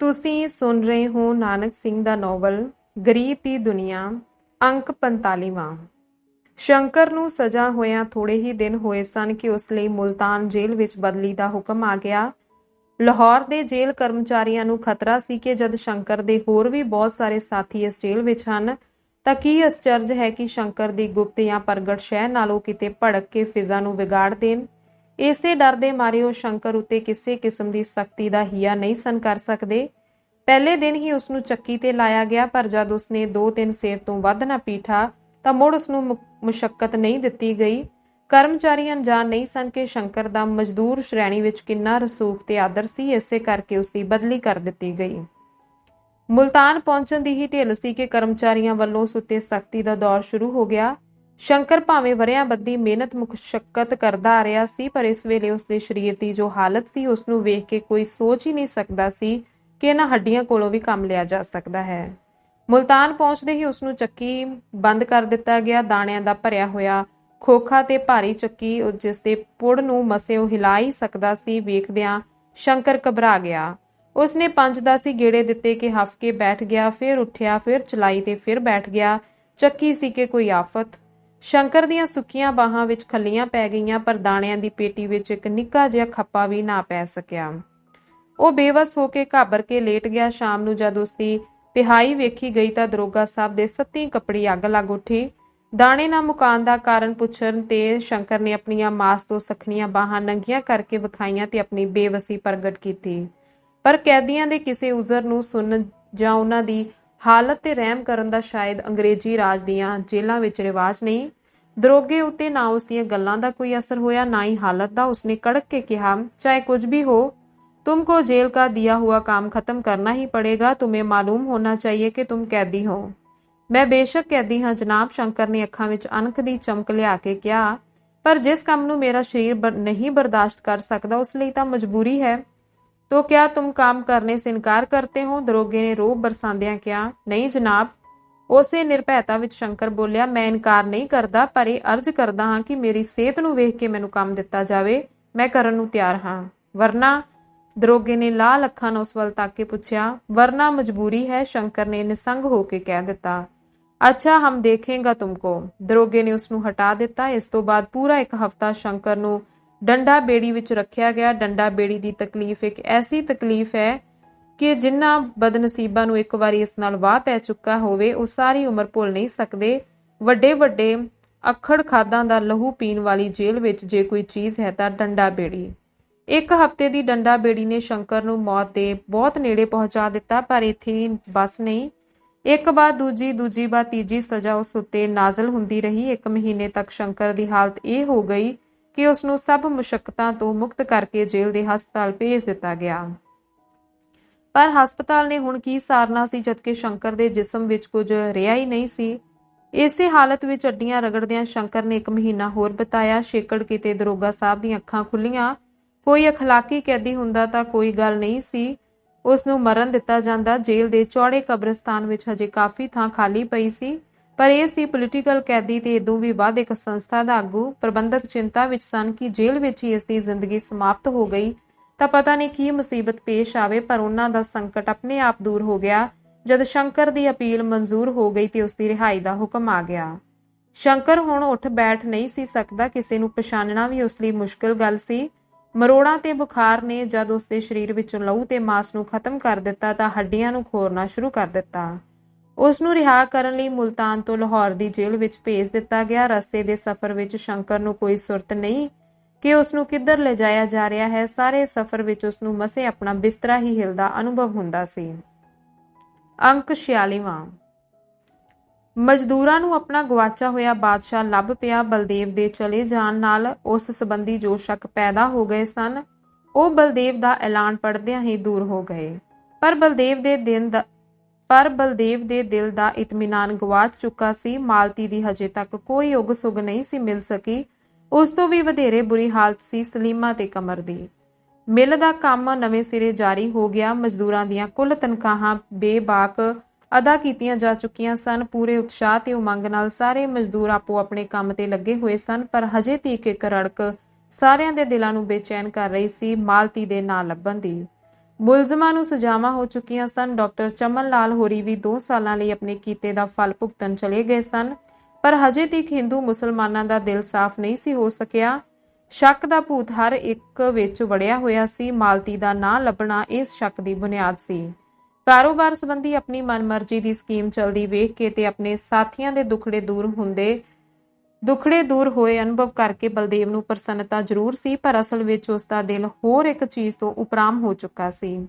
ਤੁਸੀਂ ਸੁਣ ਰਹੇ ਹੋ ਨਾਨਕ ਸਿੰਘ ਦਾ ਨੋਵਲ, ਗਰੀਬ ਦੀ ਦੁਨੀਆ, ਅੰਕ 45ਵਾਂ ਸ਼ੰਕਰ ਨੂੰ ਸਜ਼ਾ ਹੋਇਆ ਥੋੜੇ ਹੀ ਦਿਨ ਹੋਏ ਸਨ ਕਿ ਉਸ ਲਈ ਮੁਲਤਾਨ ਜੇਲ੍ਹ ਵਿੱਚ ਬਦਲੀ ਦਾ ਹੁਕਮ ਆ ਗਿਆ। ਲਾਹੌਰ ਦੇ ਜੇਲ੍ਹ ਕਰਮਚਾਰੀਆਂ ਨੂੰ ਖਤਰਾ ਸੀ ਕਿ ਜਦ ਸ਼ੰਕਰ ਦੇ ਹੋਰ ਵੀ ਬਹੁਤ ਸਾਰੇ ਸਾਥੀ ਇਸ ਜੇਲ੍ਹ ਵਿੱਚ ਹਨ, ਤਾਂ ਕੀ ਅਸਚਰਜ ਹੈ ਕਿ ਸ਼ੰਕਰ ਦੀ ਗੁਪਤ ਜਾਂ ਪ੍ਰਗਟ ਸ਼ਹਿ ਨਾਲੋਂ ਕਿਤੇ ਭੜਕ ਕੇ ਫਿਜ਼ਾ ਨੂੰ ਵਿਗਾੜ ਦੇਣ? ਇਸੇ ਡਰ ਦੇ ਮਾਰੇ ਉਹ ਸ਼ੰਕਰ ਉੱਤੇ ਕਿਸੇ ਕਿਸਮ ਦੀ ਸਖਤੀ ਦਾ ਹਿਆ ਨਹੀਂ ਸਨ ਕਰ ਸਕਦੇ। ਪਹਿਲੇ ਦਿਨ ਹੀ ਉਸ ਨੂੰ ਚੱਕੀ ਤੇ ਲਾਇਆ ਗਿਆ, ਪਰ ਜਦ ਉਸਨੇ 2-3 ਸੇਰ ਤੋਂ ਵੱਧ ਨਾ ਪੀਠਾ, ਤਾਂ ਮੁੜ ਉਸ ਨੂੰ ਮੁਸ਼ਕਲ ਨਹੀਂ ਦਿੱਤੀ ਗਈ। ਕਰਮਚਾਰੀ ਅਣਜਾਣ ਨਹੀਂ ਸਨ ਕਿ ਸ਼ੰਕਰ ਦਾ ਮਜ਼ਦੂਰ ਸ਼੍ਰੇਣੀ ਵਿੱਚ ਕਿੰਨਾ ਰਸੂਖ ਤੇ ਆਦਰ ਸੀ, ਇਸੇ ਕਰਕੇ ਉਸ ਦੀ ਬਦਲੀ ਕਰ ਦਿੱਤੀ ਗਈ। ਮੁਲਤਾਨ ਪਹੁੰਚਣ ਦੀ ਹੀ ਢਿੱਲ ਸੀ ਕਿ ਕਰਮਚਾਰੀਆਂ ਵੱਲੋਂ ਉਸ ਉੱਤੇ ਸਖਤੀ ਦਾ ਦੌਰ ਸ਼ੁਰੂ ਹੋ ਗਿਆ। ਸ਼ੰਕਰ ਭਾਵੇਂ ਵਰਿਆਂ ਬੱਦੀ ਮਿਹਨਤ ਮੁਸ਼ਕਲ ਕਰਦਾ ਆ ਰਿਹਾ ਸੀ, ਪਰ ਇਸ ਵੇਲੇ ਉਸ ਦੇ ਸਰੀਰ ਦੀ ਜੋ ਹਾਲਤ ਸੀ ਉਸ ਨੂੰ ਵੇਖ ਕੇ ਕੋਈ ਸੋਚ ਹੀ ਨਹੀਂ ਸਕਦਾ ਸੀ ਕਿ ਇਹਨਾਂ ਹੱਡੀਆਂ ਕੋਲੋਂ ਵੀ ਕੰਮ ਲਿਆ ਜਾ ਸਕਦਾ ਹੈ। ਮੁਲਤਾਨ ਪਹੁੰਚਦੇ ਹੀ ਉਸ ਨੂੰ ਚੱਕੀ ਬੰਦ ਕਰ ਦਿੱਤਾ ਗਿਆ, ਦਾਣਿਆਂ ਦਾ ਭਰਿਆ ਹੋਇਆ ਖੋਖਾ ਤੇ ਭਾਰੀ ਚੱਕੀ, ਉਹ ਜਿਸ ਦੇ ਪੁੜ ਨੂੰ ਮਸਿਓ ਹਿਲਾ ਹੀ ਸਕਦਾ ਸੀ, ਵੇਖਦਿਆਂ ਸ਼ੰਕਰ ਘਬਰਾ ਗਿਆ। ਉਸਨੇ ਪੰਜ ਦਸ ਹੀ ਗੇੜੇ ਦਿੱਤੇ ਕਿ ਹਫ ਕੇ ਬੈਠ ਗਿਆ, ਫਿਰ ਉੱਠਿਆ, ਫਿਰ ਚਲਾਈ ਤੇ ਫਿਰ ਬੈਠ ਗਿਆ। ਚੱਕੀ ਸੀ ਕਿ ਕੋਈ ਆਫਤ। ਸ਼ੰਕਰ ਦੀਆਂ ਸੁੱਕੀਆਂ ਬਾਹਾਂ ਵਿੱਚ ਖੱਲੀਆਂ ਪੈ ਗਈਆਂ, ਪਰ ਦਾਣਿਆਂ ਦੀ ਪੇਟੀ ਵਿੱਚ ਇੱਕ ਨਿੱਕਾ ਜਿਹਾ ਖੱਪਾ ਵੀ ਨਾ ਪੈ ਸਕਿਆ। ਉਹ ਬੇਵਸ ਹੋ ਕੇ ਘਾਬਰ ਕੇ ਲੇਟ ਗਿਆ। ਸ਼ਾਮ ਨੂੰ ਜਦ ਉਸਦੀ ਪਿਹਾਈ ਵੇਖੀ ਗਈ ਤਾਂ ਦਰੋਗਾ ਸਾਹਿਬ ਦੇ ਸੱਤੀ ਕੱਪੜੀ ਅੱਗ ਲੱਗ ਉੱਠੀ। ਦਾਣੇ ਨਾ ਮੁਕਾਨ ਦਾ ਕਾਰਨ ਪੁੱਛਣ ਤੇ ਸ਼ੰਕਰ ਨੇ ਆਪਣੀਆਂ ਮਾਸ ਤੋਂ ਸਖਣੀਆਂ ਬਾਹਾਂ ਨੰਗੀਆਂ ਕਰਕੇ ਵਿਖਾਈਆਂ ਤੇ ਆਪਣੀ ਬੇਵਸੀ ਪ੍ਰਗਟ ਕੀਤੀ। ਪਰ ਕੈਦੀਆਂ ਦੇ ਕਿਸੇ ਉਜ਼ਰ ਨੂੰ ਸੁਣਨ ਜਾਂ ਉਹਨਾਂ ਦੀ ਹਾਲਤ ਤੇ ਰਹਿਮ ਕਰਨ ਦਾ ਸ਼ਾਇਦ ਅੰਗਰੇਜ਼ੀ ਰਾਜ ਦੀਆਂ ਜੇਲ੍ਹਾਂ ਵਿੱਚ ਰਿਵਾਜ ਨਹੀਂ ਦਰੋਗੇ ਉੱਤੇ ਨਾ ਉਸ ਦੀਆਂ ਗੱਲਾਂ ਦਾ ਕੋਈ ਅਸਰ ਹੋਇਆ ਨਾ ਹੀ ਹਾਲਤ ਦਾ ਉਸਨੇ ਕੜਕ ਕੇ ਕਿਹਾ ਚਾਹੇ ਕੁਝ ਵੀ ਹੋ तुमको जेल का दिया हुआ काम खत्म करना ही पड़ेगा तुम्हें मालूम होना चाहिए कि तुम कैदी हो ਮੈਂ ਬੇਸ਼ੱਕ ਕੈਦੀ ਹਾਂ ਜਨਾਬ ਸ਼ੰਕਰ ਨੇ ਅੱਖਾਂ ਵਿੱਚ ਅਣਖ ਦੀ ਚਮਕ ਲਿਆ ਕੇ ਕਿਹਾ ਪਰ ਜਿਸ ਕੰਮ ਨੂੰ ਮੇਰਾ ਸਰੀਰ ਨਹੀਂ ਬਰਦਾਸ਼ਤ ਕਰ ਸਕਦਾ ਉਸ ਲਈ ਤਾਂ ਮਜਬੂਰੀ ਹੈ ਤੋ ਕਿਆ ਤੁਮ ਕੰਮ ਕਰਨੇ ਸੇ ਇਨਕਾਰ ਕਰਤੇ ਹੋ ਦਰੋਗੇ ਨੇ ਰੋਬ ਬਰਸਾਉਂਦਿਆਂ ਕਿਹਾ ਨਹੀਂ ਜਨਾਬ ਉਸੇ ਨਿਰਭੈਤਾ ਵਿੱਚ ਸ਼ੰਕਰ ਬੋਲਿਆ, ਮੈਂ ਇਨਕਾਰ ਨਹੀਂ ਕਰਦਾ, ਪਰ ਇਹ ਅਰਜ਼ ਕਰਦਾ ਹਾਂ ਕਿ ਮੇਰੀ ਸਿਹਤ ਨੂੰ ਵੇਖ ਕੇ ਮੈਨੂੰ ਕੰਮ ਦਿੱਤਾ ਜਾਵੇ। ਮੈਂ ਕਰਨ ਨੂੰ ਤਿਆਰ ਹਾਂ। ਵਰਨਾ ਦਰੋਗੇ ਨੇ ਲਾਲ ਅੱਖਾਂ ਨਾਲ ਉਸ ਵੱਲ ਤੱਕ ਕੇ ਪੁੱਛਿਆ, ਵਰਨਾ ਮਜਬੂਰੀ ਹੈ? ਸ਼ੰਕਰ ਨੇ ਨਿਸੰਗ ਹੋ ਕੇ ਕਹਿ ਦਿੱਤਾ, ਅੱਛਾ, ਹਮ ਦੇਖੇਗਾ ਤੁਮਕੋ। ਦਰੋਗੇ ਨੇ ਉਸ ਨੂੰ ਹਟਾ ਦਿੱਤਾ। ਇਸ ਤੋਂ ਬਾਅਦ ਪੂਰਾ ਇੱਕ ਹਫਤਾ ਸ਼ੰਕਰ ਨੂੰ ਡੰਡਾ ਬੇੜੀ ਵਿੱਚ ਰੱਖਿਆ ਗਿਆ। ਡੰਡਾ ਬੇੜੀ ਦੀ ਤਕਲੀਫ ਇੱਕ ਐਸੀ ਤਕਲੀਫ ਹੈ ਕਿ ਜਿਨ੍ਹਾਂ ਬਦਨਸੀਬਾਂ ਨੂੰ ਇੱਕ ਵਾਰੀ ਇਸ ਨਾਲ ਵਾਹ ਪੈ ਚੁੱਕਾ ਹੋਵੇ, ਉਹ ਸਾਰੀ ਉਮਰ ਭੁੱਲ ਨਹੀਂ ਸਕਦੇ। ਵੱਡੇ ਵੱਡੇ ਅਖੜ ਖਾਦਾਂ ਦਾ ਲਹੂ ਪੀਣ ਵਾਲੀ ਜੇਲ੍ਹ ਵਿੱਚ ਜੇ ਕੋਈ ਚੀਜ਼ ਹੈ ਤਾਂ ਡੰਡਾ ਬੇੜੀ। ਇੱਕ ਹਫ਼ਤੇ ਦੀ ਡੰਡਾ ਬੇੜੀ ਨੇ ਸ਼ੰਕਰ ਨੂੰ ਮੌਤ ਦੇ ਬਹੁਤ ਨੇੜੇ ਪਹੁੰਚਾ ਦਿੱਤਾ, ਪਰ ਇੱਥੇ ਬਸ ਨਹੀਂ। ਇੱਕ ਬਾਅਦ ਦੂਜੀ ਦੂਜੀ ਬਾਅਦ ਤੀਜੀ ਸਜ਼ਾ ਉਸ ਉੱਤੇ ਨਾਜ਼ਲ ਹੁੰਦੀ ਰਹੀ। ਇੱਕ ਮਹੀਨੇ ਤੱਕ ਸ਼ੰਕਰ ਦੀ ਹਾਲਤ ਇਹ ਹੋ ਗਈ ਕਿ ਉਸ ਨੂੰ ਸਭ ਮੁਸ਼ਕਲਾਂ ਤੋਂ ਮੁਕਤ ਕਰਕੇ ਜੇਲ੍ਹ ਦੇ ਹਸਪਤਾਲ ਭੇਜ ਦਿੱਤਾ ਗਿਆ। ਪਰ ਹਸਪਤਾਲ ਨੇ ਹੁਣ ਕੀ ਸਾਰਨਾ ਸੀ ਜਦਕਿ ਸ਼ੰਕਰ ਦੇ ਜਿਸਮ ਵਿੱਚ ਕੁਝ ਰਿਹਾ ਹੀ ਨਹੀਂ ਸੀ ਇਸੇ ਹਾਲਤ ਵਿੱਚ ਅੱਡੀਆਂ ਰਗੜਦਿਆਂ ਸ਼ੰਕਰ ਨੇ ਇੱਕ ਮਹੀਨਾ ਹੋਰ ਬਿਤਾਇਆ ਛੇਕੜ ਕਿਤੇ ਦਰੋਗਾ ਸਾਹਿਬ ਦੀਆਂ ਅੱਖਾਂ ਖੁੱਲੀਆਂ ਕੋਈ اخلاقی ਕੈਦੀ ਹੁੰਦਾ ਤਾਂ ਕੋਈ ਗੱਲ ਨਹੀਂ ਸੀ ਉਸ ਨੂੰ ਮਰਨ ਦਿੱਤਾ ਜਾਂਦਾ ਜੇਲ੍ਹ ਦੇ ਚੌੜੇ ਕਬਰਸਤਾਨ ਵਿੱਚ ਹਜੇ ਕਾਫੀ ਥਾਂ ਖਾਲੀ ਪਈ ਸੀ ਪਰ ਇਹ ਸੀ ਪੋਲੀਟੀਕਲ ਕੈਦੀ ਤੇ ਇਦੋਂ ਵੀ ਵੱਧ ਇੱਕ ਸੰਸਥਾ ਦਾ ਆਗੂ ਪ੍ਰਬੰਧਕ ਚਿੰਤਾ ਵਿੱਚ ਸਨ ਕਿ ਜੇਲ੍ਹ ਵਿੱਚ ਹੀ ਇਸ ਦੀ ਜ਼ਿੰਦਗੀ ਸਮਾਪਤ ਹੋ ਗਈ ਤਾਂ ਪਤਾ ਨਹੀਂ ਕੀ ਮੁਸੀਬਤ ਪੇਸ਼ ਆਵੇ, ਪਰ ਉਹਨਾਂ ਦਾ ਸੰਕਟ ਆਪਣੇ ਆਪ ਦੂਰ ਹੋ ਗਿਆ। ਜਦ ਸ਼ੰਕਰ ਦੀ ਅਪੀਲ ਮਨਜ਼ੂਰ ਹੋ ਗਈ ਤੇ ਉਸ ਦੀ ਰਿਹਾਈ ਦਾ ਹੁਕਮ ਆ ਗਿਆ। ਸ਼ੰਕਰ ਹੁਣ ਉੱਠ ਬੈਠ ਨਹੀਂ ਸੀ ਸਕਦਾ, ਕਿਸੇ ਨੂੰ ਪਛਾਣਨਾ ਵੀ ਉਸ ਲਈ ਮੁਸ਼ਕਲ ਗੱਲ ਸੀ। ਮਰੋੜਾਂ ਤੇ ਬੁਖਾਰ ਨੇ ਜਦ ਉਸ ਦੇ ਸਰੀਰ ਵਿੱਚੋਂ ਲਹੂ ਤੇ ਮਾਸ ਨੂੰ ਖਤਮ ਕਰ ਦਿੱਤਾ ਤਾਂ ਹੱਡੀਆਂ ਨੂੰ ਖੋਰਨਾ ਸ਼ੁਰੂ ਕਰ ਦਿੱਤਾ। ਉਸ ਨੂੰ ਰਿਹਾ ਕਰਨ ਲਈ ਮੁਲਤਾਨ ਤੋਂ ਲਾਹੌਰ ਦੀ ਜੇਲ੍ਹ ਵਿੱਚ ਭੇਜ ਦਿੱਤਾ ਗਿਆ। ਰਸਤੇ ਦੇ ਸਫ਼ਰ ਵਿੱਚ ਸ਼ੰਕਰ ਨੂੰ ਕੋਈ ਸੁਰਤ ਨਹੀਂ ਕਿ ਉਸ ਨੂੰ ਕਿੱਧਰ ਲਿਜਾਇਆ ਜਾ ਰਿਹਾ ਹੈ, ਸਾਰੇ ਸਫ਼ਰ ਵਿੱਚ ਉਸ ਨੂੰ ਮਸੇ ਆਪਣਾ ਬਿਸਤਰਾ ਹੀ ਹਿਲਦਾ ਅਨੁਭਵ ਹੁੰਦਾ ਸੀ। ਅੰਕ 46ਵਾਂ ਮਜ਼ਦੂਰਾਂ ਨੂੰ ਆਪਣਾ ਗਵਾਚਾ ਹੋਇਆ ਬਾਦਸ਼ਾਹ ਲੱਭ ਪਿਆ, ਬਲਦੇਵ ਦੇ ਚਲੇ ਜਾਣ ਨਾਲ ਉਸ ਸੰਬੰਧੀ ਜੋ ਸ਼ੱਕ ਪੈਦਾ ਹੋ ਗਏ ਸਨ, ਉਹ ਬਲਦੇਵ ਦਾ ਐਲਾਨ ਪੜਦਿਆਂ ਹੀ ਦੂਰ ਹੋ ਗਏ। ਪਰ ਬਲਦੇਵ ਦੇ ਦਿਨ ਦਾ, ਪਰ ਬਲਦੇਵ ਦੇ ਦਿਲ ਦਾ ਇਤਮੀਨਾਨ ਗਵਾਚ ਚੁੱਕਾ ਸੀ। ਮਾਲਤੀ ਦੀ ਹਜੇ ਤੱਕ ਕੋਈ ਉਗ ਸੁਗ ਨਹੀਂ ਸੀ ਮਿਲ ਸਕੀ। ਉਸ ਤੋਂ ਵੀ ਵਧੇਰੇ ਬੁਰੀ ਹਾਲਤ ਸੀ ਸਲੀਮਾ ਤੇ ਕਮਰ ਦੀ। ਮਿਲ ਦਾ ਕੰਮ ਨਵੇਂ ਸਿਰੇ ਜਾਰੀ ਹੋ ਗਿਆ। ਮਜ਼ਦੂਰਾਂ ਦੀਆਂ ਕੁੱਲ ਤਨਖਾਹਾਂ ਬੇਬਾਕ ਅਦਾ ਕੀਤੀਆਂ ਜਾ ਚੁੱਕੀਆਂ ਸਨ। ਪੂਰੇ ਉਤਸ਼ਾਹ ਤੇ ਉਮੰਗ ਨਾਲ ਸਾਰੇ ਮਜ਼ਦੂਰ ਆਪੋ ਆਪਣੇ ਕੰਮ ਤੇ ਲੱਗੇ ਹੋਏ ਸਨ, ਪਰ ਹਜੇ ਤੀਕ ਇੱਕ ਰੜਕ ਸਾਰਿਆਂ ਦੇ ਦਿਲਾਂ ਨੂੰ ਬੇਚੈਨ ਕਰ ਰਹੀ ਸੀ, ਮਾਲਤੀ ਦੇ ਨਾਂ ਲੱਭਣ ਦੀ। ਮੁਲਜ਼ਮਾਂ ਨੂੰ ਸਜ਼ਾਵਾਂ ਹੋ ਚੁੱਕੀਆਂ ਸਨ। ਡਾਕਟਰ ਚਮਨ ਲਾਲ ਹੋਰੀ ਵੀ 2 ਸਾਲਾਂ ਲਈ ਆਪਣੇ ਕੀਤੇ ਦਾ ਫਲ ਭੁਗਤਣ ਚਲੇ ਗਏ ਸਨ। ਪਰ ਹਜੇ ਤੱਕ ਹਿੰਦੂ ਮੁਸਲਮਾਨਾਂ ਦਾ ਦਿਲ ਸਾਫ਼ ਨਹੀਂ ਸੀ ਹੋ ਸਕਿਆ। ਸ਼ੱਕ ਦਾ ਭੂਤ ਹਰ ਇੱਕ ਵਿੱਚ ਵੜਿਆ ਹੋਇਆ ਸੀ। ਮਾਲਤੀ ਦਾ ਨਾਂ ਲੱਭਣਾ ਇਸ ਸ਼ੱਕ ਦੀ ਬੁਨਿਆਦ ਸੀ। ਕਾਰੋਬਾਰ ਸੰਬੰਧੀ ਆਪਣੀ ਮਨਮਰਜ਼ੀ ਦੀ ਸਕੀਮ ਚਲਦੀ ਵੇਖ ਕੇ ਤੇ ਆਪਣੇ ਸਾਥੀਆਂ ਦੇ ਦੁੱਖੜੇ ਦੂਰ ਹੁੰਦੇ, ਦੁਖੜੇ ਦੂਰ ਹੋਏ ਅਨੁਭਵ ਕਰਕੇ ਬਲਦੇਵ ਨੂੰ ਪ੍ਰਸੰਨਤਾ ਜ਼ਰੂਰ ਸੀ, ਪਰ ਅਸਲ ਵਿੱਚ ਉਸ ਦਾ ਦਿਲ ਹੋਰ ਇੱਕ ਚੀਜ਼ ਤੋਂ ਉਪਰਾਮ ਹੋ ਚੁੱਕਾ ਸੀ।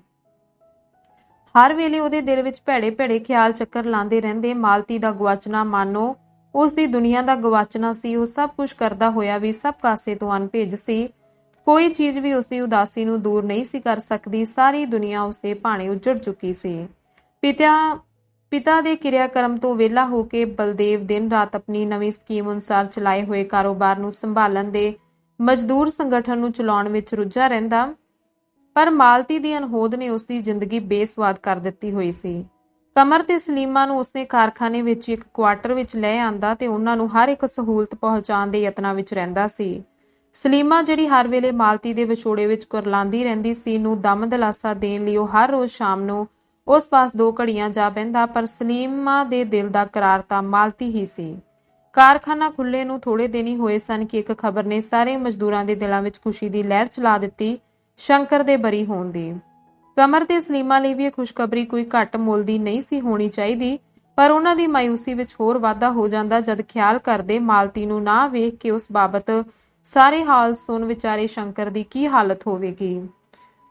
ਹਰ ਵੇਲੇ ਉਹਦੇ ਦਿਲ ਵਿੱਚ ਭੈੜੇ ਭੈੜੇ ਖਿਆਲ ਚੱਕਰ ਲਾਉਂਦੇ ਰਹਿੰਦੇ। ਮਾਲਤੀ ਦਾ ਗਵਾਚਣਾ ਮਾਨੋ ਉਸ ਦੀ ਦੁਨੀਆ ਦਾ ਗਵਾਚਣਾ ਸੀ, ਉਹ ਸਭ ਕੁਝ ਕਰਦਾ ਹੋਇਆ ਵੀ ਸਭ ਕਾਸੇ ਤੋਂ ਅਨਭੇਜ ਸੀ। ਕੋਈ ਚੀਜ਼ ਵੀ ਉਸ ਦੀ ਉਦਾਸੀ ਨੂੰ ਦੂਰ ਨਹੀਂ ਸੀ ਕਰ ਸਕਦੀ, ਸਾਰੀ ਦੁਨੀਆ ਉਸ ਦੇ ਭਾਣੇ ਉੱਜੜ ਚੁੱਕੀ ਸੀ। ਪਿਤਾ ਪਿਤਾ ਦੇ ਕਿਰਿਆਕਰਮ ਤੋਂ ਵਿਹਲਾ ਹੋ ਕੇ ਬਲਦੇਵ ਦਿਨ ਰਾਤ ਆਪਣੀ ਨਵੀਂ ਸਕੀਮ ਅਨੁਸਾਰ ਚਲਾਏ ਹੋਏ ਕਾਰੋਬਾਰ ਨੂੰ ਸੰਭਾਲਣ ਦੇ ਮਜ਼ਦੂਰ ਸੰਗਠਨ ਨੂੰ ਚਲਾਉਣ ਵਿੱਚ ਰੁੱਝਾ ਰਹਿੰਦਾ, ਪਰ ਮਾਲਤੀ ਦੀ ਅਨਹੋਦ ਨੇ ਉਸ ਦੀ ਜ਼ਿੰਦਗੀ ਬੇਸਵਾਦ ਕਰ ਦਿੱਤੀ ਹੋਈ ਸੀ। ਕਮਰ ਤੇ ਸਲੀਮਾ ਨੂੰ ਉਸਨੇ ਕਾਰਖਾਨੇ ਵਿੱਚ ਇੱਕ ਕੁਆਟਰ ਵਿੱਚ ਲੈ ਆਂਦਾ ਤੇ ਉਹਨਾਂ ਨੂੰ ਹਰ ਇੱਕ ਸਹੂਲਤ ਪਹੁੰਚਾਉਣ ਦੇ ਯਤਨਾਂ ਵਿੱਚ ਰਹਿੰਦਾ ਸੀ। ਸਲੀਮਾ ਜਿਹੜੀ ਹਰ ਵੇਲੇ ਮਾਲਤੀ ਦੇ ਵਿਛੋੜੇ ਵਿੱਚ ਕੁਰਲਾਉਂਦੀ ਰਹਿੰਦੀ ਸੀ, ਨੂੰ ਦਮ ਦਿਲਾਸਾ ਦੇਣ ਲਈ ਉਹ ਹਰ ਰੋਜ਼ ਸ਼ਾਮ ਨੂੰ ਉਸ ਪਾਸ ਦੋ ਘੜੀਆਂ ਜਾ ਬਹਿੰਦਾ, ਪਰ ਸਲੀਮਾ ਦੇ ਦਿਲ ਦਾ ਕਰਾਰ ਤਾਂ ਮਾਲਤੀ ਹੀ ਸੀ। ਕਾਰਖਾਨਾ ਖੁੱਲੇ ਨੂੰ ਥੋੜੇ ਦਿਨ ਹੀ ਹੋਏ ਸਨ ਕਿ ਇੱਕ ਖਬਰ ਨੇ ਸਾਰੇ ਮਜ਼ਦੂਰਾਂ ਦੇ ਦਿਲਾਂ ਵਿੱਚ ਖੁਸ਼ੀ ਦੀ ਲਹਿਰ ਚਲਾ ਦਿੱਤੀ ਸ਼ੰਕਰ ਦੇ ਬਰੀ ਹੋਣ ਦੀ। ਕਮਰ ਤੇ ਸਲੀਮਾ ਲਈ ਵੀ ਇਹ ਖੁਸ਼ਖਬਰੀ ਕੋਈ ਘੱਟ ਮੁੱਲ ਦੀ ਨਹੀਂ ਸੀ ਹੋਣੀ ਚਾਹੀਦੀ, ਪਰ ਉਹਨਾਂ ਦੀ ਮਾਇੂਸੀ ਵਿੱਚ ਹੋਰ ਵਾਧਾ ਹੋ ਜਾਂਦਾ ਜਦ ਖਿਆਲ ਕਰਦੇ ਮਾਲਤੀ ਨੂੰ ਨਾ ਵੇਖ ਕੇ ਉਸ ਬਾਬਤ ਸਾਰੇ ਹਾਲ ਸੁਣ ਵਿਚਾਰੇ ਸ਼ੰਕਰ ਦੀ ਕੀ ਹਾਲਤ ਹੋਵੇਗੀ।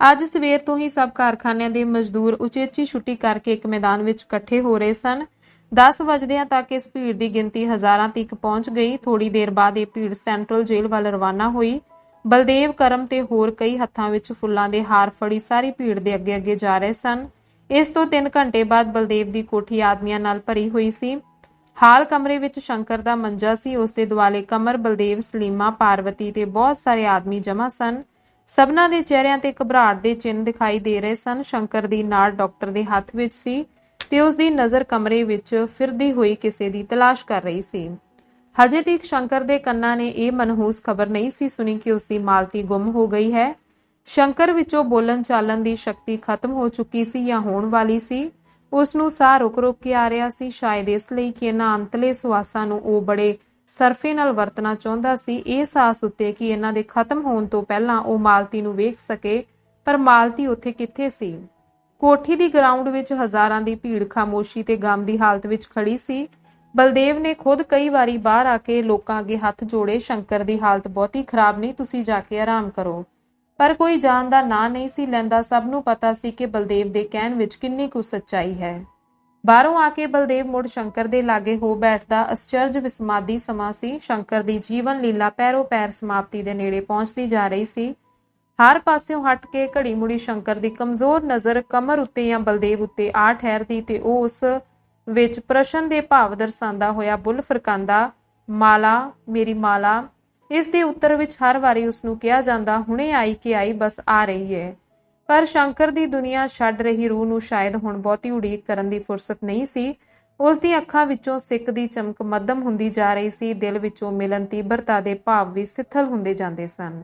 ਅੱਜ ਸਵੇਰ ਤੋਂ ਹੀ ਸਭ ਕਾਰਖਾਨਿਆਂ ਦੇ ਮਜ਼ਦੂਰ ਉਚੇਚੀ ਛੁੱਟੀ ਕਰਕੇ ਇੱਕ ਮੈਦਾਨ ਵਿੱਚ ਇਕੱਠੇ ਹੋ ਰਹੇ ਸਨ। 10 ਵਜਦਿਆਂ ਤੱਕ ਇਸ ਭੀੜ ਦੀ ਗਿਣਤੀ ਹਜ਼ਾਰਾਂ ਤੱਕ ਪਹੁੰਚ ਗਈ। ਥੋੜੀ ਦੇਰ ਬਾਅਦ ਇਹ ਭੀੜ ਸੈਂਟਰਲ ਜੇਲ੍ਹ ਵੱਲ ਰਵਾਨਾ ਹੋਈ। ਬਲਦੇਵ ਕਰਮ ਤੇ ਹੋਰ ਕਈ ਹੱਥਾਂ ਵਿੱਚ ਫੁੱਲਾਂ ਦੇ ਹਾਰ ਫੜੀ ਸਾਰੀ ਭੀੜ ਦੇ ਅੱਗੇ ਅੱਗੇ ਜਾ ਰਹੇ ਸਨ। ਇਸ ਤੋਂ 3 ਘੰਟੇ ਬਾਅਦ ਬਲਦੇਵ ਦੀ ਕੋਠੀ ਆਦਮੀਆਂ ਨਾਲ ਭਰੀ ਹੋਈ ਸੀ। ਹਾਲ ਕਮਰੇ ਵਿੱਚ ਸ਼ੰਕਰ ਦਾ ਮੰਜਾ ਸੀ। ਉਸ ਦੇ ਦੁਆਲੇ ਕਮਰ ਬਲਦੇਵ, ਸਲੀਮਾ, ਪਾਰਵਤੀ ਤੇ ਬਹੁਤ ਸਾਰੇ ਆਦਮੀ ਜਮ੍ਹਾਂ ਸਨ। ਸਭਨਾਂ ਦੇ ਚਿਹਰਿਆਂ ਤੇ ਘਬਰਾਹਟ ਦੇ ਚਿੰਨ੍ਹ ਦਿਖਾਈ ਦੇ ਰਹੇ ਸਨ। ਸ਼ੰਕਰ ਦੀ ਨਾੜ ਡਾਕਟਰ ਦੇ ਹੱਥ ਵਿੱਚ ਸੀ ਤੇ ਉਸ ਦੀ ਨਜ਼ਰ ਕਮਰੇ ਵਿੱਚ ਫਿਰਦੀ ਹੋਈ ਕਿਸੇ ਦੀ ਤਲਾਸ਼ ਕਰ ਰਹੀ ਸੀ। ਹਜੇ ਤੱਕ ਸ਼ੰਕਰ ਦੇ ਕੰਨਾਂ ਨੇ ਇਹ ਮਨਹੂਸ ਖਬਰ ਨਹੀਂ ਸੀ ਸੁਣੀ ਕਿ ਉਸ ਦੀ ਮਾਲਤੀ ਗੁੰਮ ਹੋ ਗਈ ਹੈ। ਸ਼ੰਕਰ ਵਿੱਚੋਂ ਬੋਲਣ ਚਾਲਣ ਦੀ ਸ਼ਕਤੀ ਖਤਮ ਹੋ ਚੁੱਕੀ ਸੀ ਜਾਂ ਹੋਣ ਵਾਲੀ ਸੀ ਉਸ ਨੂੰ ਸਾਹ ਰੁਕ ਰੁਕ ਕੇ ਆ ਰਿਹਾ ਸੀ। ਸ਼ਾਇਦ ਇਸ ਲਈ ਕਿ ਇਹਨਾਂ ਅੰਤਲੇ ਸਵਾਸਾਂ ਨੂੰ ਉਹ ਬੜੇ ਸਰਫੇ ਨਾਲ ਵਰਤਣਾ ਚਾਹੁੰਦਾ ਸੀ। ਇਹ ਸਾਹਸ ਉੱਤੇ ਕਿ ਇਹਨਾਂ ਦੇ ਖਤਮ ਹੋਣ ਤੋਂ ਪਹਿਲਾਂ ਉਹ ਮਾਲਤੀ ਨੂੰ ਵੇਖ ਸਕੇ, ਪਰ ਮਾਲਤੀ ਉੱਥੇ ਕਿੱਥੇ ਸੀ? ਕੋਠੀ ਦੀ ਗਰਾਊਂਡ ਵਿੱਚ ਹਜ਼ਾਰਾਂ ਦੀ ਭੀੜ, ਖਾਮੋਸ਼ੀ ਤੇ ਗਮ ਦੀ ਹਾਲਤ ਵਿੱਚ ਖੜੀ ਸੀ। ਬਲਦੇਵ ਨੇ ਖੁਦ ਕਈ ਵਾਰੀ ਬਾਹਰ ਆ ਕੇ ਲੋਕਾਂ ਅੱਗੇ ਹੱਥ ਜੋੜੇ, ਸ਼ੰਕਰ ਦੀ ਹਾਲਤ ਬਹੁਤੀ ਖਰਾਬ ਨਹੀਂ, ਤੁਸੀਂ ਜਾ ਕੇ ਆਰਾਮ ਕਰੋ। ਪਰ ਕੋਈ ਜਾਣ ਦਾ ਨਾਂ ਨਹੀਂ ਸੀ ਲੈਂਦਾ, ਸਭ ਨੂੰ ਪਤਾ ਸੀ ਕਿ ਬਲਦੇਵ ਦੇ ਕਹਿਣ ਵਿੱਚ ਕਿੰਨੀ ਕੁ ਸੱਚਾਈ ਹੈ। ਬਾਹਰੋਂ ਆ ਕੇ ਬਲਦੇਵ ਮੁੜ ਸ਼ੰਕਰ ਦੇ ਲਾਗੇ ਹੋ ਬੈਠਦਾ, ਅਸਚਰਜ ਵਿਸਮਾਦੀ ਸਮਾਂ ਸੀ। ਸ਼ੰਕਰ ਦੀ ਜੀਵਨ ਲੀਲਾ ਪੈਰੋ ਪੈਰ ਸਮਾਪਤੀ ਦੇ ਨੇੜੇ ਪਹੁੰਚਦੀ ਜਾ ਰਹੀ ਸੀ। ਹਰ ਪਾਸਿਓਂ ਹਟ ਕੇ ਘੜੀ ਮੁੜੀ ਸ਼ੰਕਰ ਦੀ ਕਮਜ਼ੋਰ ਨਜ਼ਰ ਕਮਰ ਉੱਤੇ ਜਾਂ ਬਲਦੇਵ ਉੱਤੇ ਆ ਠਹਿਰਦੀ ਤੇ ਉਹ ਉਸ ਵਿੱਚ ਪ੍ਰਸ਼ਨ ਦੇ ਭਾਵ ਦਰਸਾਉਂਦਾ ਹੋਇਆ ਬੁੱਲ ਫਰਕਾਂਦਾ ਮਾਲਾ, ਮੇਰੀ ਮਾਲਾ। ਇਸ ਦੇ ਉੱਤਰ ਵਿੱਚ ਹਰ ਵਾਰੀ ਉਸ ਨੂੰ ਕਿਹਾ ਜਾਂਦਾ, ਹੁਣੇ ਆਈ ਕਿ ਆਈ, ਬਸ ਆ ਰਹੀ ਹੈ ਪਰ ਸ਼ੰਕਰ ਦੀ ਦੁਨੀਆ ਛੱਡ ਰਹੀ ਰੂਹ ਨੂੰ ਸ਼ਾਇਦ ਹੁਣ ਬਹੁਤੀ ਉਡੀਕ ਕਰਨ ਦੀ ਫੁਰਸਤ ਨਹੀਂ ਸੀ। ਉਸ ਦੀ ਅੱਖਾਂ ਵਿੱਚੋਂ ਸਿੱਕ ਦੀ ਚਮਕ ਮੱਧਮ ਹੁੰਦੀ ਜਾ ਰਹੀ ਸੀ, ਦਿਲ ਵਿੱਚੋਂ ਮਿਲਨ ਤੀਬਰਤਾ ਦੇ ਭਾਵ ਵੀ ਸਿੱਥਲ ਹੁੰਦੇ ਜਾਂਦੇ ਸਨ।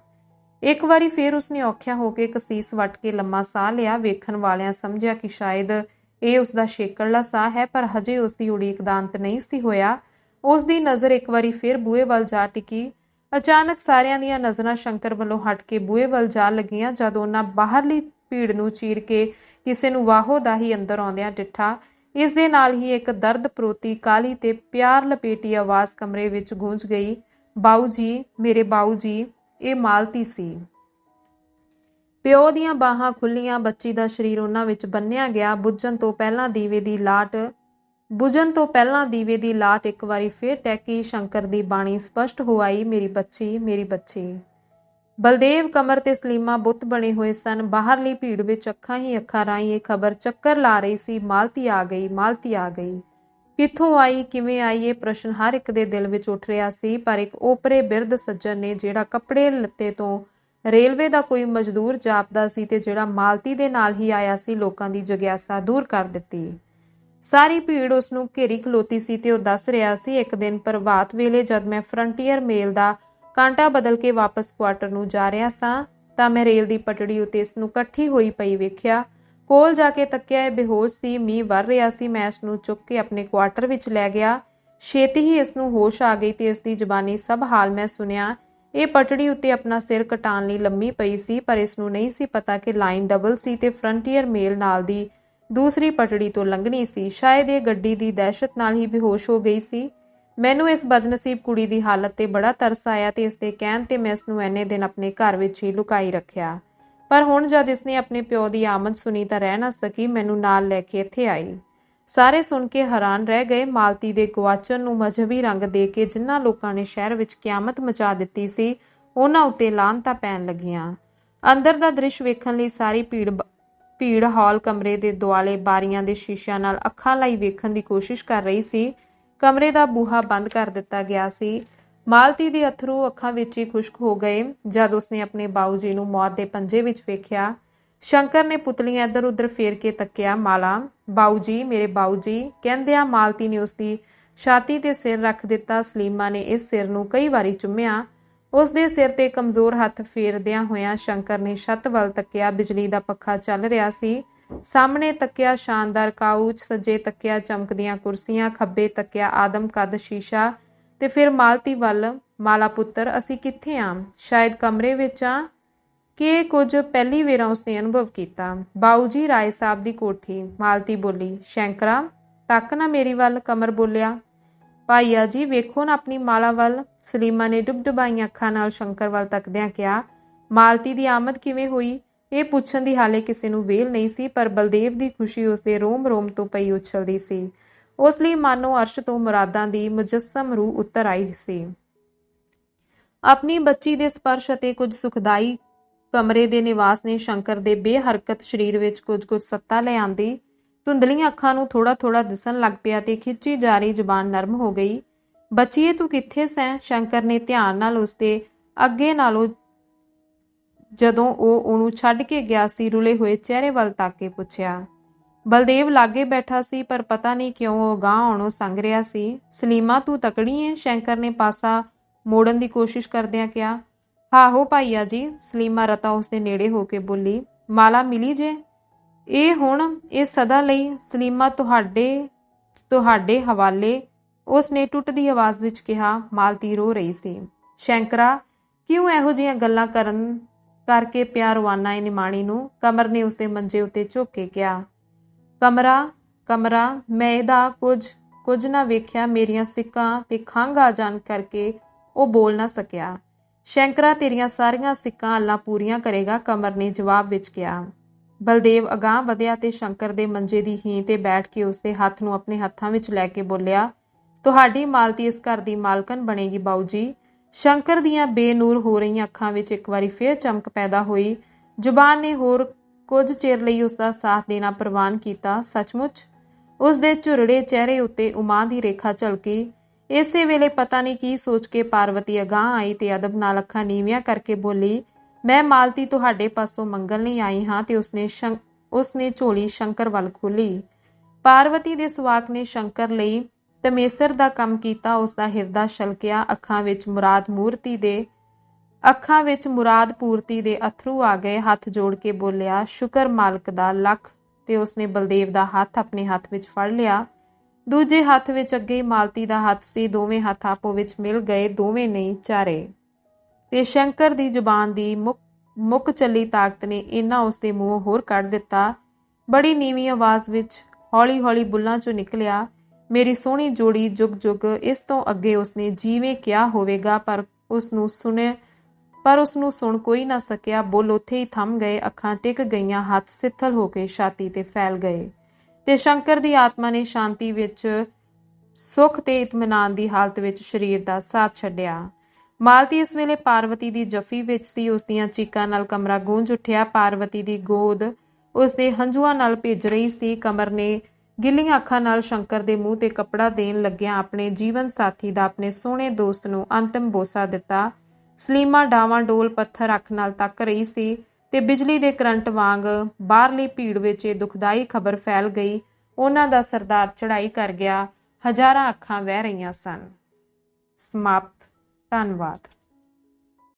ਇੱਕ ਵਾਰੀ ਫੇਰ ਉਸਨੇ ਔਖਿਆ ਹੋ ਕੇ ਕਸੀਸ ਵੱਟ ਕੇ ਲੰਮਾ ਸਾਹ ਲਿਆ, ਵੇਖਣ ਵਾਲਿਆਂ ਸਮਝਿਆ ਕਿ ਸ਼ਾਇਦ ਇਹ ਉਸ ਦਾ ਛੇਕੜਲਾ ਸਾਹ ਹੈ, ਪਰ ਹਜੇ ਉਸ ਦੀ ਉਡੀਕ ਦਾ ਅੰਤ ਨਹੀਂ ਸੀ ਹੋਇਆ। ਉਸ ਦੀ ਨਜ਼ਰ ਇੱਕ ਵਾਰੀ ਫਿਰ ਬੂਹੇ ਵੱਲ ਜਾ ਟਿਕੀ। ਅਚਾਨਕ ਸਾਰਿਆਂ ਦੀਆਂ ਨਜ਼ਰਾਂ ਸ਼ੰਕਰ ਵੱਲੋਂ ਹਟ ਕੇ ਬੂਹੇ ਵੱਲ ਜਾ ਲੱਗੀਆਂ, ਜਦ ਉਹਨਾਂ ਬਾਹਰਲੀ ਭੀੜ ਨੂੰ ਚੀਰ ਕੇ ਕਿਸੇ ਨੂੰ ਵਾਹੋ ਦਾ ਹੀ ਅੰਦਰ ਆਉਂਦਿਆਂ ਡਿੱਠਾ। ਇਸ ਦੇ ਨਾਲ ਹੀ ਇੱਕ ਦਰਦ ਪ੍ਰੋਤੀ ਕਾਲੀ ਤੇ ਪਿਆਰ ਲਪੇਟੀ ਆਵਾਜ਼ ਕਮਰੇ ਵਿੱਚ ਗੂੰਜ ਗਈ, ਬਾਊ ਜੀ, ਮੇਰੇ ਬਾਊ ਜੀ, ਇਹ ਮਾਲਤੀ ਸੀ। ਪਿਓ ਦੀਆਂ ਬਾਹਾਂ ਖੁੱਲੀਆਂ, ਬੱਚੀ ਦਾ ਸਰੀਰ ਉਹਨਾਂ ਵਿੱਚ ਬੰਨਿਆ ਗਿਆ। ਬੁੱਝਣ ਤੋਂ ਪਹਿਲਾਂ ਦੀਵੇ ਦੀ ਲਾਟ, ਬੁਝਣ ਤੋਂ ਪਹਿਲਾਂ ਦੀਵੇ ਦੀ ਲਾਟ ਇੱਕ ਵਾਰੀ ਫੇਰ ਟੈਕੀ ਸ਼ੰਕਰ ਦੀ ਬਾਣੀ ਸਪਸ਼ਟ ਹੋ ਆਈ, ਮੇਰੀ ਬੱਚੀ ਮੇਰੀ ਬੱਚੀ। ਬਲਦੇਵ ਕਮਰ ਤੇ ਸਲੀਮਾ ਬੁੱਤ ਬਣੇ ਹੋਏ ਸਨ। ਬਾਹਰਲੀ ਭੀੜ ਵਿੱਚ ਅੱਖਾਂ ਹੀ ਅੱਖਾਂ ਰਾਹੀਂ ਇਹ ਖਬਰ ਚੱਕਰ ਲਾ ਰਹੀ ਸੀ, ਮਾਲਤੀ ਆ ਗਈ, ਮਾਲਤੀ ਆ ਗਈ। ਕਿੱਥੋਂ ਆਈ, ਕਿਵੇਂ ਆਈ, ਇਹ ਪ੍ਰਸ਼ਨ ਹਰ ਇੱਕ ਦੇ ਦਿਲ ਵਿੱਚ ਉੱਠ ਰਿਹਾ ਸੀ, ਪਰ ਇੱਕ ਓਪਰੇ ਬਿਰਧ ਸੱਜਣ ਨੇ ਜਿਹੜਾ ਕੱਪੜੇ ਲੱਤੇ ਤੋਂ ਰੇਲਵੇ ਦਾ ਕੋਈ ਮਜ਼ਦੂਰ ਜਾਪਦਾ ਸੀ ਤੇ ਜਿਹੜਾ ਮਾਲਤੀ ਦੇ ਨਾਲ ਹੀ ਆਇਆ ਸੀ, ਲੋਕਾਂ ਦੀ ਜਗਿਆਸਾ ਦੂਰ ਕਰ ਦਿੱਤੀ। ਸਾਰੀ ਭੀੜ ਉਸ ਨੂੰ ਘੇਰੀ ਖਲੋਤੀ ਸੀ ਤੇ ਉਹ ਦੱਸ ਰਿਹਾ ਸੀ, ਇੱਕ ਦਿਨ ਪ੍ਰਭਾਤ ਵੇਲੇ ਜਦ ਮੈਂ ਫਰੰਟੀਅਰ ਮੇਲ ਦਾ ਕਾਂਟਾ ਬਦਲ ਕੇ ਵਾਪਸ ਕੁਆਟਰ ਨੂੰ ਜਾ ਰਿਹਾ ਸਾਂ, ਤਾਂ ਮੈਂ ਰੇਲ ਦੀ ਪਟੜੀ ਉੱਤੇ ਇਸ ਨੂੰ ਇਕੱਠੀ ਹੋਈ ਪਈ ਵੇਖਿਆ। ਕੋਲ ਜਾ ਕੇ ਤੱਕਿਆ, ਇਹ ਬੇਹੋਸ਼ ਸੀ, ਮੀਂਹ ਵਰ ਰਿਹਾ ਸੀ, ਮੈਂ ਇਸ ਨੂੰ ਚੁੱਕ ਕੇ ਆਪਣੇ ਕੁਆਟਰ ਵਿੱਚ ਲੈ ਗਿਆ। ਛੇਤੀ ਹੀ ਇਸ ਨੂੰ ਹੋਸ਼ ਆ ਗਈ ਤੇ ਇਸ ਦੀ ਜ਼ੁਬਾਨੀ ਸਭ ਹਾਲ ਮੈਂ ਸੁਣਿਆ। ਇਹ ਪਟੜੀ ਉੱਤੇ ਆਪਣਾ ਸਿਰ ਕਟਾਉਣ ਲਈ ਲੰਮੀ ਪਈ ਸੀ, ਪਰ ਇਸ ਨੂੰ ਨਹੀਂ ਸੀ ਪਤਾ ਕਿ ਲਾਈਨ ਡਬਲ ਸੀ ਤੇ ਫਰੰਟੀਅਰ ਮੇਲ ਨਾਲ ਦੀ ਦੂਸਰੀ ਪਟੜੀ ਤੋਂ ਲੰਘਣੀ ਸੀ। ਸ਼ਾਇਦ ਇਹ ਗੱਡੀ ਦੀ ਦਹਿਸ਼ਤ ਨਾਲ ਹੀ ਬੇਹੋਸ਼ ਹੋ ਗਈ ਸੀ। ਮੈਨੂੰ ਇਸ ਬਦਨਸੀਬ ਕੁੜੀ ਦੀ ਹਾਲਤ ਤੇ ਬੜਾ ਤਰਸ ਆਇਆ ਤੇ ਇਸ ਦੇ ਕਹਿਣ ਤੇ ਮੈਂ ਇਸ ਨੂੰ ਐਨੇ ਦਿਨ ਆਪਣੇ ਘਰ ਵਿੱਚ ਹੀ ਲੁਕਾਈ ਰੱਖਿਆ। ਪਰ ਹੁਣ ਜਦ ਇਸਨੇ ਆਪਣੇ ਪਿਓ ਦੀ ਆਮਦ ਸੁਣੀ ਤਾਂ ਰਹਿ ਨਾ ਸਕੀ, ਮੈਨੂੰ ਨਾਲ ਲੈ ਕੇ ਇੱਥੇ ਆਈ। ਸਾਰੇ ਸੁਣ ਕੇ ਹੈਰਾਨ ਰਹਿ ਗਏ। ਮਾਲਤੀ ਦੇ ਗਵਾਚਣ ਨੂੰ ਮਜ਼ਹਬੀ ਰੰਗ ਦੇ ਕੇ ਜਿਨ੍ਹਾਂ ਲੋਕਾਂ ਨੇ ਸ਼ਹਿਰ ਵਿੱਚ ਕਿਆਮਤ ਮਚਾ ਦਿੱਤੀ ਸੀ, ਉਹਨਾਂ ਉੱਤੇ ਲਾਹਨਤਾਂ ਪੈਣ ਲੱਗੀਆਂ। ਅੰਦਰ ਦਾ ਦ੍ਰਿਸ਼ ਵੇਖਣ ਲਈ ਸਾਰੀ ਭੀੜ ਭੀੜ ਹਾਲ ਕਮਰੇ ਦੇ ਦੁਆਲੇ ਬਾਰੀਆਂ ਦੇ ਸ਼ੀਸ਼ਿਆਂ ਨਾਲ ਅੱਖਾਂ ਲਈ ਵੇਖਣ ਦੀ ਕੋਸ਼ਿਸ਼ ਕਰ ਰਹੀ ਸੀ। ਕਮਰੇ ਦਾ ਬੂਹਾ ਬੰਦ ਕਰ ਦਿੱਤਾ ਗਿਆ ਸੀ। ਮਾਲਤੀ ਦੇ ਅਥਰੂ ਅੱਖਾਂ ਵਿੱਚ ਹੀ ਖੁਸ਼ਕ ਹੋ ਗਏ। ਜਦ ਉਸਨੇ ਆਪਣੇ ਬਾਊ ਜੀ ਨੂੰ ਮੌਤ ਦੇ ਪੰਜੇ ਵਿੱਚ ਵੇਖਿਆ ਸ਼ੰਕਰ ਨੇ ਪੁਤਲੀਆਂ ਇੱਧਰ ਉੱਧਰ ਫੇਰ ਕੇ ਤੱਕਿਆ, ਮਾਲਾ ਬਾਊ ਜੀ ਮੇਰੇ ਬਾਊ ਜੀ ਕਹਿੰਦਿਆਂ ਮਾਲਤੀ ਨੇ ਉਸਦੀ ਛਾਤੀ ਤੇ ਸਿਰ ਰੱਖ ਦਿੱਤਾ। ਸਲੀਮਾ ਨੇ ਇਸ ਸਿਰ ਨੂੰ ਕਈ ਵਾਰੀ ਚੁੰਮਿਆ। ਉਸ ਦੇ ਸਿਰ ਤੇ ਕਮਜ਼ੋਰ ਹੱਥ ਫੇਰਦਿਆਂ ਹੋਇਆਂ ਸ਼ੰਕਰ ਨੇ ਛੱਤ ਵੱਲ ਤੱਕਿਆ। ਬਿਜਲੀ ਦਾ ਪੱਖਾ ਚੱਲ ਰਿਹਾ ਸੀ। ਸਾਹਮਣੇ ਤੱਕਿਆ ਸ਼ਾਨਦਾਰ ਕਾਊਚ, ਸੱਜੇ ਤੱਕਿਆ ਚਮਕਦੀਆਂ ਕੁਰਸੀਆਂ, ਖੱਬੇ ਤੱਕਿਆ ਆਦਮ ਕੱਦ ਸ਼ੀਸ਼ਾ ਤੇ ਫਿਰ ਮਾਲਤੀ ਵੱਲ, ਮਾਲਾ ਪੁੱਤਰ, ਅਸੀਂ ਕਿੱਥੇ ਆਂ? ਸ਼ਾਇਦ ਕਮਰੇ ਵਿੱਚ ਆਂ? ਕਿ ਇਹ ਕੁਝ ਪਹਿਲੀ ਵੇਰਾ ਉਸਨੇ ਅਨੁਭਵ ਕੀਤਾ। ਬਾਊ ਜੀ ਰਾਏ ਸਾਹਿਬ ਦੀ ਕੋਠੀ, ਮਾਲਤੀ ਬੋਲੀ, ਸ਼ੈਂਕਰਾ, ਤੱਕ ਨਾ ਮੇਰੀ ਵੱਲ ਕਮਰ ਬੋਲਿਆ। ਭਾਈਆ ਜੀ, ਵੇਖੋ ਨਾ ਆਪਣੀ ਮਾਲਾ ਵੱਲ। ਸਲੀਮਾ ਨੇ ਡੁਬਡੁਬਾਈਆਂ ਅੱਖਾਂ ਨਾਲ ਸ਼ੰਕਰ ਵੱਲ ਤੱਕਦਿਆਂ ਕਿਹਾ, ਮਾਲਤੀ ਦੀ ਆਮਦ ਕਿਵੇਂ ਹੋਈ? ਇਹ ਪੁੱਛਣ ਦੀ ਹਾਲੇ ਕਿਸੇ ਨੂੰ ਵੇਲ ਨਹੀਂ ਸੀ, ਪਰ ਬਲਦੇਵ ਦੀ ਖੁਸ਼ੀ ਉਸਦੇ ਰੋਮ-ਰੋਮ ਤੋਂ ਪਈ ਉਛਲਦੀ ਸੀ। ਉਸ ਲਈ ਮਾਨੋ ਅਰਸ਼ ਤੋਂ ਮੁਰਾਦਾਂ ਦੀ ਮੁਜੱਸਮ ਰੂਹ ਉਤਰ ਆਈ ਸੀ। ਆਪਣੀ ਬੱਚੀ ਦੇ ਸਪਰਸ਼ ਅਤੇ ਕੁਝ ਸੁਖਦਾਈ ਕਮਰੇ ਦੇ ਨਿਵਾਸ ਨੇ ਸ਼ੰਕਰ ਦੇ ਬੇਹਰਕਤ ਸਰੀਰ ਵਿੱਚ ਕੁਝ-ਕੁਝ ਸੱਤਾ ਲੈ ਆਂਦੀ। ਧੁੰਦਲੀਆਂ ਅੱਖਾਂ ਨੂੰ ਥੋੜਾ-ਥੋੜਾ ਦਿਸਣ ਲੱਗ ਪਿਆ ਤੇ ਖਿੱਚੀ ਜਾ ਰਹੀ ਜ਼ੁਬਾਨ ਨਰਮ ਹੋ ਗਈ। ਬੱਚੀਏ, ਤੂੰ ਕਿੱਥੇ ਸੈਂ? ਸ਼ੰਕਰ ਨੇ ਧਿਆਨ ਨਾਲ ਉਸਦੇ ਅੱਗੇ ਨਾਲੋਂ ਜਦੋਂ ਉਹ ਉਹਨੂੰ ਛੱਡ ਕੇ ਗਿਆ ਸੀ, ਰੁਲੇ ਹੋਏ ਚਿਹਰੇ ਵੱਲ ਤੱਕ ਕੇ ਪੁੱਛਿਆ। ਬਲਦੇਵ ਲਾਗੇ ਬੈਠਾ ਸੀ, ਪਰ ਪਤਾ ਨਹੀਂ ਕਿਉਂ ਉਹ ਗਾਂ ਆਉਣੋਂ ਸੰਗ ਰਿਹਾ ਸੀ। ਸਲੀਮਾ, ਤੂੰ ਤਕੜੀ ਏ? ਸ਼ੰਕਰ ਨੇ ਪਾਸਾ ਮੋੜਨ ਦੀ ਕੋਸ਼ਿਸ਼ ਕਰਦਿਆਂ ਕਿਹਾ ਆਹੋ ਭਾਈਆ ਜੀ, ਸਲੀਮਾ ਰਤਾ ਉਸਦੇ ਨੇੜੇ ਹੋ ਕੇ ਬੋਲੀ, ਮਾਲਾ ਮਿਲੀ ਜੇ? ਇਹ ਹੁਣ ਇਹ ਸਦਾ ਲਈ ਸਲੀਮਾ ਤੁਹਾਡੇ ਤੁਹਾਡੇ ਹਵਾਲੇ ਉਸ ਨੇ ਟੁੱਟਦੀ ਆਵਾਜ਼ ਵਿੱਚ ਕਿਹਾ ਮਾਲਤੀ ਰੋ ਰਹੀ ਸੀ। ਸ਼ੰਕਰਾ, ਕਿਉਂ ਇਹੋ ਜਿਹੀਆਂ ਗੱਲਾਂ ਕਰਨ ਕਰਕੇ ਪਿਆ ਰਵਾਨਾ ਏ ਨਿਮਾਣੀ ਨੂੰ? ਕਮਰ ਨੇ ਉਸਦੇ ਮੰਜੇ ਉੱਤੇ ਝੁੱਕ ਕੇ ਕਿਹਾ, ਕਮਰਾ ਕਮਰਾ, ਮੈਂ ਇਹਦਾ ਕੁਝ ਕੁਝ ਨਾ ਵੇਖਿਆ, ਮੇਰੀਆਂ ਸਿੱਕਾਂ ਤੇ ਖੰਘ ਆ ਜਾਣ ਕਰਕੇ ਉਹ ਬੋਲ ਨਾ ਸਕਿਆ। ਸ਼ੰਕਰਾ, ਤੇਰੀਆਂ ਸਾਰੀਆਂ ਸਿੱਕਾਂ ਅੱਲਾ ਪੂਰੀਆਂ ਕਰੇਗਾ, ਕਮਰ ਨੇ ਜਵਾਬ ਵਿੱਚ ਕਿਹਾ। ਬਲਦੇਵ ਅਗਾਹ ਵਧਿਆ ਤੇ ਸ਼ੰਕਰ ਦੇ ਮੰਜੇ ਦੀ ਹੀ ਤੇ ਬੈਠ ਕੇ ਉਸਦੇ ਹੱਥ ਨੂੰ ਆਪਣੇ ਹੱਥਾਂ ਵਿੱਚ ਲੈ ਕੇ ਬੋਲਿਆ, ਤੁਹਾਡੀ ਮਾਲਤੀ ਇਸ ਘਰ ਦੀ ਮਾਲਕਨ ਬਣੇਗੀ ਬਾਊ ਜੀ ਸ਼ੰਕਰ ਦੀਆਂ ਬੇਨੂਰ ਹੋ ਰਹੀਆਂ ਅੱਖਾਂ ਵਿੱਚ ਇੱਕ ਵਾਰੀ ਫੇਰ ਚਮਕ ਪੈਦਾ ਹੋਈ। ਜ਼ੁਬਾਨ ਨੇ ਹੋਰ ਕੁਝ ਚਿਰ ਲਈ ਉਸ ਦਾ ਸਾਥ ਦੇਣਾ ਪ੍ਰਵਾਨ ਕੀਤਾ, ਸੱਚਮੁੱਚ? ਉਸ ਦੇ ਝੁਰੜੇ ਚਿਹਰੇ ਉੱਤੇ ਉਮਾ ਦੀ ਰੇਖਾ ਝਲਕੀ। ਇਸੇ ਵੇਲੇ ਪਤਾ ਨਹੀਂ ਕੀ ਸੋਚ ਕੇ ਪਾਰਵਤੀ ਅਗਾਹ ਆਈ ਤੇ ਅਦਬ ਨਾਲ ਅੱਖਾਂ ਨੀਵੀਆਂ ਕਰਕੇ ਬੋਲੀ, ਮੈਂ ਮਾਲਤੀ ਤੁਹਾਡੇ ਪਾਸੋਂ ਮੰਗਣ ਲਈ ਆਈ ਹਾਂ ਤੇ ਉਸਨੇ ਸ਼ੰ- ਉਸਨੇ ਝੋਲੀ ਸ਼ੰਕਰ ਵੱਲ ਖੋਲੀ। ਪਾਰਵਤੀ ਦੇ ਸਵਾਕ ਨੇ ਸ਼ੰਕਰ ਲਈ ਤਮੇਸਰ ਦਾ ਕੰਮ ਕੀਤਾ ਉਸ ਦਾ ਹਿਰਦਾ ਛਲਕਿਆ, ਅੱਖਾਂ ਵਿੱਚ ਮੁਰਾਦ ਮੂਰਤੀ ਦੇ, ਅੱਖਾਂ ਵਿੱਚ ਮੁਰਾਦ ਪੂਰਤੀ ਦੇ ਅਥਰੂ ਆ ਗਏ, ਹੱਥ ਜੋੜ ਕੇ ਬੋਲਿਆ, ਸ਼ੁਕਰ ਮਾਲਕ ਦਾ ਲੱਖ। ਤੇ ਉਸਨੇ ਬਲਦੇਵ ਦਾ ਹੱਥ ਆਪਣੇ ਹੱਥ ਵਿੱਚ ਫੜ ਲਿਆ। ਦੂਜੇ ਹੱਥ ਵਿੱਚ ਅੱਗੇ ਮਾਲਤੀ ਦਾ ਹੱਥ ਸੀ, ਦੋਵੇਂ ਹੱਥ ਆਪੋ ਵਿੱਚ ਮਿਲ ਗਏ, ਦੋਵੇਂ ਨਹੀਂ ਚਾਰੇ। ਤੇ ਸ਼ੰਕਰ ਦੀ ਜ਼ੁਬਾਨ ਦੀ ਮੁੱਕ ਮੁੱਕ ਚੱਲੀ ਤਾਕਤ ਨੇ ਇਹਨਾਂ ਉਸ ਦੇ ਮੂੰਹ ਹੋਰ ਕੱਢ ਦਿੱਤਾ। ਬੜੀ ਨੀਵੀਂ ਆਵਾਜ਼ ਵਿੱਚ ਹੌਲੀ-ਹੌਲੀ ਬੁੱਲਾਂ ਚੋਂ ਨਿਕਲਿਆ, ਮੇਰੀ ਸੋਹਣੀ ਜੋੜੀ ਜੁਗ ਜੁਗ, ਇਸ ਤੋਂ ਅੱਗੇ ਉਸਨੇ ਜੀਵੇਂ ਕਿਹਾ ਹੋਵੇਗਾ, ਪਰ ਉਸ ਨੂੰ ਸੁਣੇ, ਪਰ ਉਸ ਨੂੰ ਸੁਣ ਕੋਈ ਨਾ ਸਕਿਆ। ਬੁੱਲ ਉੱਥੇ ਹੀ ਥੰਮ ਗਏ, ਅੱਖਾਂ ਟਿਕ ਗਈਆਂ, ਹੱਥ ਸਿੱਥਲ ਹੋ ਕੇ ਛਾਤੀ ਤੇ ਫੈਲ ਗਏ। ਤੇ ਸ਼ੰਕਰ ਦੀ ਆਤਮਾ ਨੇ ਸ਼ਾਂਤੀ ਵਿੱਚ ਸੁਖ ਤੇ ਇਤਮਨਾਨ ਦੀ ਹਾਲਤ ਵਿੱਚ ਸਰੀਰ ਦਾ ਸਾਥ ਛੱਡਿਆ। ਮਾਲਤੀ ਇਸ ਵੇਲੇ ਪਾਰਵਤੀ ਦੀ ਜਫੀ ਵਿੱਚ ਸੀ। ਉਸ ਦੀਆਂ ਚੀਕਾਂ ਨਾਲ ਕਮਰਾ ਗੂੰਜ ਉੱਠਿਆ। ਪਾਰਵਤੀ ਦੀ ਗੋਦ ਉਸ ਦੇ ਹੰਝੂਆਂ ਨਾਲ ਭਿੱਜ ਰਹੀ ਸੀ। ਕਮਰ ਨੇ ਗਿੱਲੀਆਂ ਅੱਖਾਂ ਨਾਲ ਸ਼ੰਕਰ ਦੇ ਮੂੰਹ ਤੇ ਕੱਪੜਾ ਦੇਣ ਲੱਗਿਆ ਆਪਣੇ ਜੀਵਨ ਸਾਥੀ ਦਾ ਆਪਣੇ ਸੋਹਣੇ ਦੋਸਤ ਨੂੰ ਅੰਤਿਮ ਬੋਸਾ ਦਿੱਤਾ। ਸਲੀਮਾ ਡਾਵਾਂ ਡੋਲ ਪੱਥਰ ਅੱਖ ਨਾਲ ਤੱਕ ਰਹੀ ਸੀ। ਤੇ ਬਿਜਲੀ ਦੇ ਕਰੰਟ ਵਾਂਗ ਬਾਹਰਲੀ ਭੀੜ ਵਿੱਚ ਇਹ ਦੁਖਦਾਈ ਖਬਰ ਫੈਲ ਗਈ। ਉਹਨਾਂ ਦਾ ਸਰਦਾਰ ਚੜਾਈ ਕਰ ਗਿਆ। ਹਜ਼ਾਰਾਂ ਅੱਖਾਂ ਵਹਿ ਰਹੀਆਂ ਸਨ। ਸਮਾਪਤ। ਧੰਨਵਾਦ।